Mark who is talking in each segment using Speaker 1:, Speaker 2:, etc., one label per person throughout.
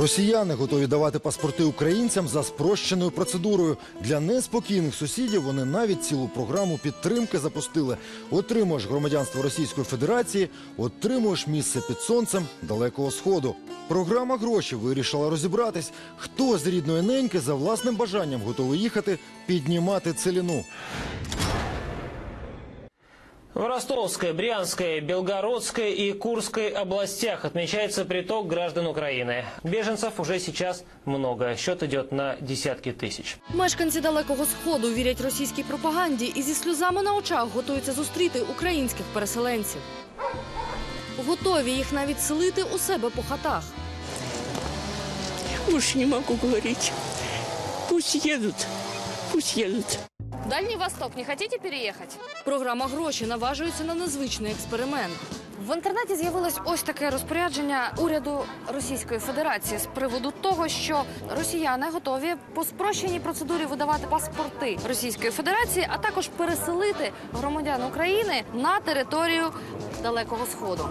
Speaker 1: Росіяни готові давати паспорти українцям за спрощеною процедурою. Для неспокійних сусідів вони навіть цілу програму підтримки запустили. Отримуєш громадянство Російської Федерації, отримуєш місце під сонцем далекого сходу. Програма гроші вирішила розібратись, хто з рідної неньки за власним бажанням готовий їхати піднімати целіну.
Speaker 2: В Ростовской, Брянской, Белгородской и Курской областях отмечается приток граждан Украины. Беженцев уже сейчас много. Счет идет на десятки тысяч.
Speaker 3: Мешканці далекого сходу вірять російській пропаганді і зі сльозами на очах готуються зустріти українських переселенців. Готові їх навіть селити у себе по хатах.
Speaker 4: Уж не могу говорить. Пусть едут. Пусть едут.
Speaker 3: Дальній Восток не хочете переїхати? Програма гроші наважується на незвичний експеримент. В інтернеті з'явилось ось таке розпорядження уряду Російської Федерації з приводу того, що росіяни готові по спрощеній процедурі видавати паспорти Російської Федерації, а також переселити громадян України на територію Далекого Сходу.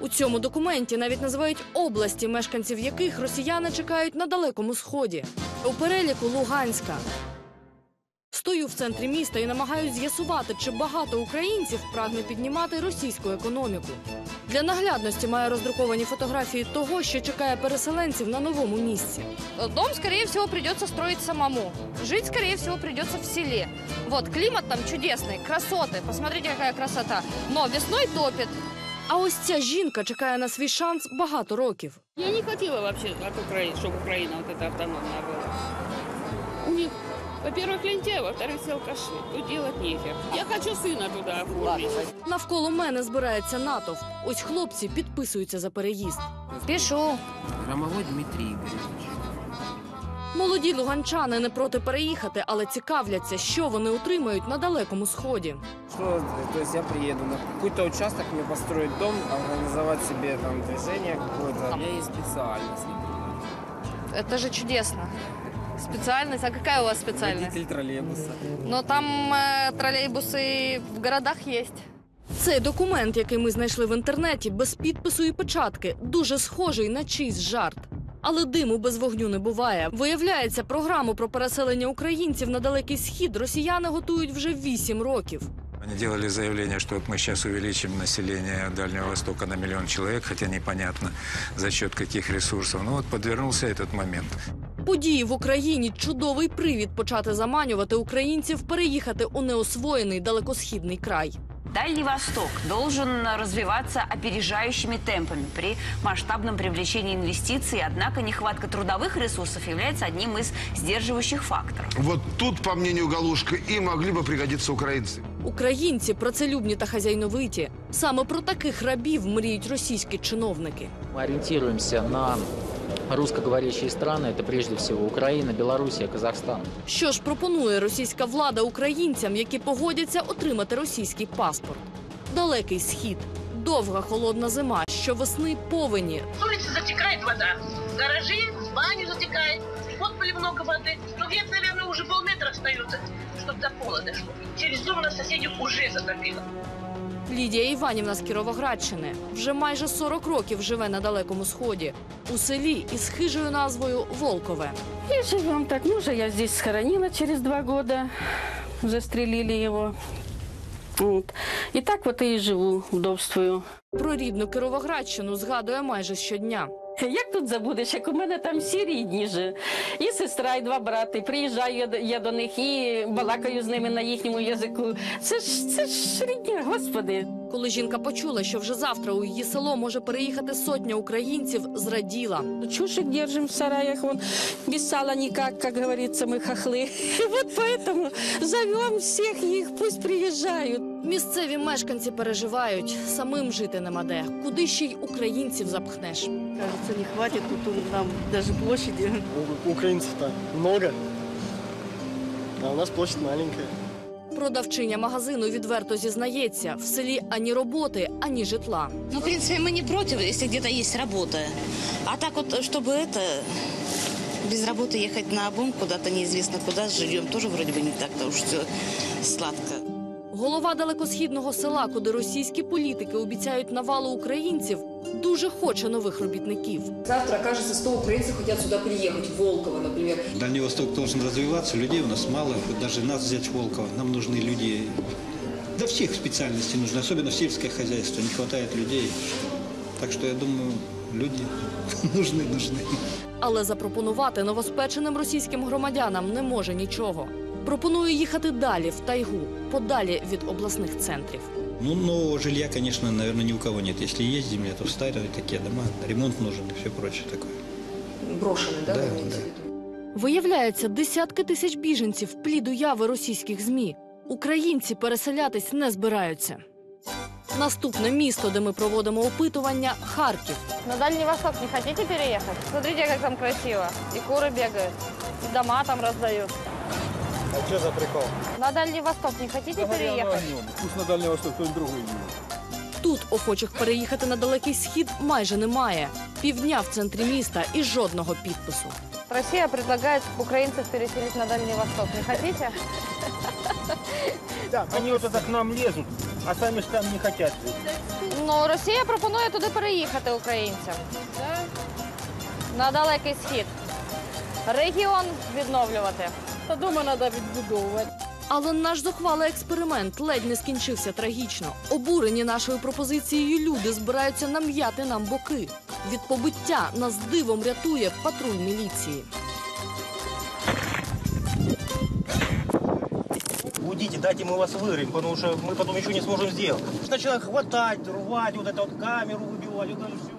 Speaker 3: У цьому документі навіть називають області, мешканців яких росіяни чекають на далекому сході. У переліку Луганська. Стою в центрі міста і намагаюсь з'ясувати, чи багато українців прагне піднімати російську економіку. Для наглядності маю роздруковані фотографії того, що чекає переселенців на новому місці. Дом, скорее всего, придется строить самому. Жить, скорее всего, придется в селе. Вот, климат там чудесный, красоты. Посмотрите, какая красота. Но весной топит. А ось ця жінка чекає на свій шанс багато років.
Speaker 4: Я не хотела вообще от Украины, чтобы Украина вот эта автономная была. У них, во-первых, лентяи, во-вторых, все алкаши. Тут делать нехер. Я хочу сына туда оформить.
Speaker 3: Навколо мене збирається натовп. Ось хлопці підписуються за переїзд. Пішу.
Speaker 5: Громовой Дмитрий Игоревич.
Speaker 3: Молоді луганчани не проти переїхати, але цікавляться, що вони отримають на далекому сході.
Speaker 6: Что, то есть я приеду на какой-то участок, мне построить дом, организовать себе там движение какое-то. У меня есть специальность.
Speaker 3: Это же чудесно. Специальность? А какая у вас специальность?
Speaker 6: Водитель троллейбуса.
Speaker 3: Но там э, тролейбуси в городах є. Цей документ, який ми знайшли в інтернеті, без підпису і печатки, дуже схожий на чийсь жарт. Але диму без вогню не буває. Виявляється, програму про переселення українців на далекий схід росіяни готують вже вісім років.
Speaker 7: Они делали заявление, что вот мы сейчас увеличим население Дальнего Востока на миллион человек, хотя непонятно за счет каких ресурсов. Ну вот подвернулся этот момент.
Speaker 3: Події в Україні чудовий привід почати заманювати українців переїхати у неосвоєний далекосхідний край.
Speaker 8: Дальний Восток должен развиваться опережающими темпами при масштабном привлечении инвестиций, однако нехватка трудовых ресурсов является одним из сдерживающих факторов.
Speaker 9: Вот тут, по мнению Галушка, и могли бы пригодиться украинцы.
Speaker 3: Українці працелюбні та хазяйновиті. Саме про таких рабів мріють російські чиновники.
Speaker 5: Мы ориентируемся на русскоговорящие страны. Это прежде всего Украина, Белоруссия, Казахстан.
Speaker 3: Що ж пропонує російська влада українцям, які погодяться отримати російський паспорт? Далекий схід, довга холодна зима, щовесни повені.
Speaker 10: С улицы затекает вода. Гаражи, в баню затекает. Подпали много воды. Ну, где-то, наверное, уже полметра остается, чтобы до пола дошло. Через дом на соседей уже затопило.
Speaker 3: Лідія Іванівна з Кіровоградщини вже майже 40 років живе на далекому сході у селі із хижою назвою Волкове.
Speaker 4: І живемо так. Мужа я здесь схоронила через два года. Застрелили його. От. І так вот і живу, вдовствую.
Speaker 3: Про рідну Кіровоградщину згадує майже щодня.
Speaker 4: Як тут забудеш, як у мене там всі рідні же. І сестра, і два брати. Приїжджаю я до, них і балакаю з ними на їхньому язику. Це ж це ж рідні, господи.
Speaker 3: Коли жінка почула, що вже завтра у її село може переїхати сотня українців, зраділа.
Speaker 4: Чушек держим в сараях, вон без сала никак, как говорится, мы хохлы. Вот поэтому зовем всех их, пусть приезжают.
Speaker 3: Місцеві мешканці переживають, самим жити нема де. Куди ще й українців запхнеш?
Speaker 4: Кажется, не хватит тут нам даже площади.
Speaker 6: Украинцев-то много, а у нас площадь маленькая.
Speaker 3: Продавчиня магазину відверто зізнається, в селі ані роботи, ані житла.
Speaker 11: Ну, в принципе, мы не против, если где-то есть работа. А так вот, чтобы это без работы ехать на обум куда-то неизвестно куда с жильем, тоже вроде бы не так-то уж все сладко.
Speaker 3: Голова далекосхідного села, куди російські політики обіцяють навалу українців, дуже хоче нових робітників.
Speaker 12: Завтра, кажется, 100 украинцев хотят сюда приехать, в Волково, например.
Speaker 13: Дальний Восток должен развиваться, людей у нас мало, хоть даже нас взять в Волково, нам нужны люди, да всех специальностей нужно, особенно в сельское хозяйство, не хватает людей. Так что я думаю, люди нужны, нужны.
Speaker 3: Але запропонувати новоспеченим російським громадянам не може нічого. Пропонує їхати далі в тайгу, подалі від обласних центрів.
Speaker 13: Ну, нового жилья, конечно, наверное, ни у кого нет. Если есть земля, то старые такие дома, ремонт нужен и все прочее такое.
Speaker 12: Брошенные, да,
Speaker 13: Да,
Speaker 12: вы имеете
Speaker 13: да.
Speaker 12: в виду?
Speaker 3: Виявляється, десятки тисяч біженців плід уяви російських змі. Українці переселятись не збираються. Наступне місто, де ми проводимо опитування Харків.
Speaker 14: На Дальний Восток не хотите переехать? Смотрите, как там красиво. И куры бегают, и дома там раздают.
Speaker 15: А что за прикол?
Speaker 14: На Дальний Восток не хотите переехать?
Speaker 15: Пусть на Дальний Восток кто-нибудь другой
Speaker 3: Тут охочих переїхати на далекий схід майже немає. Півдня в центрі міста і жодного підпису.
Speaker 14: Россия предлагает украинцев переселить на Дальний Восток. Не хотите?
Speaker 15: Да, они вот это к нам лезут, а сами ж там не хотят жить.
Speaker 14: Ну, Росія пропонує туди переїхати українцям. На далекий схід. Регіон відновлювати.
Speaker 4: Та дома треба відбудовувати.
Speaker 3: Але наш зухвалий експеримент ледь не скінчився трагічно. Обурені нашою пропозицією люди збираються нам'яти нам боки. Від побиття нас дивом рятує патруль міліції.
Speaker 15: Уйдите, дайте мы вас вырым, потому что мы потом ничего не сможем сделать. Начинаем хватать, рвать, вот это вот камеру выбивать, вот это все.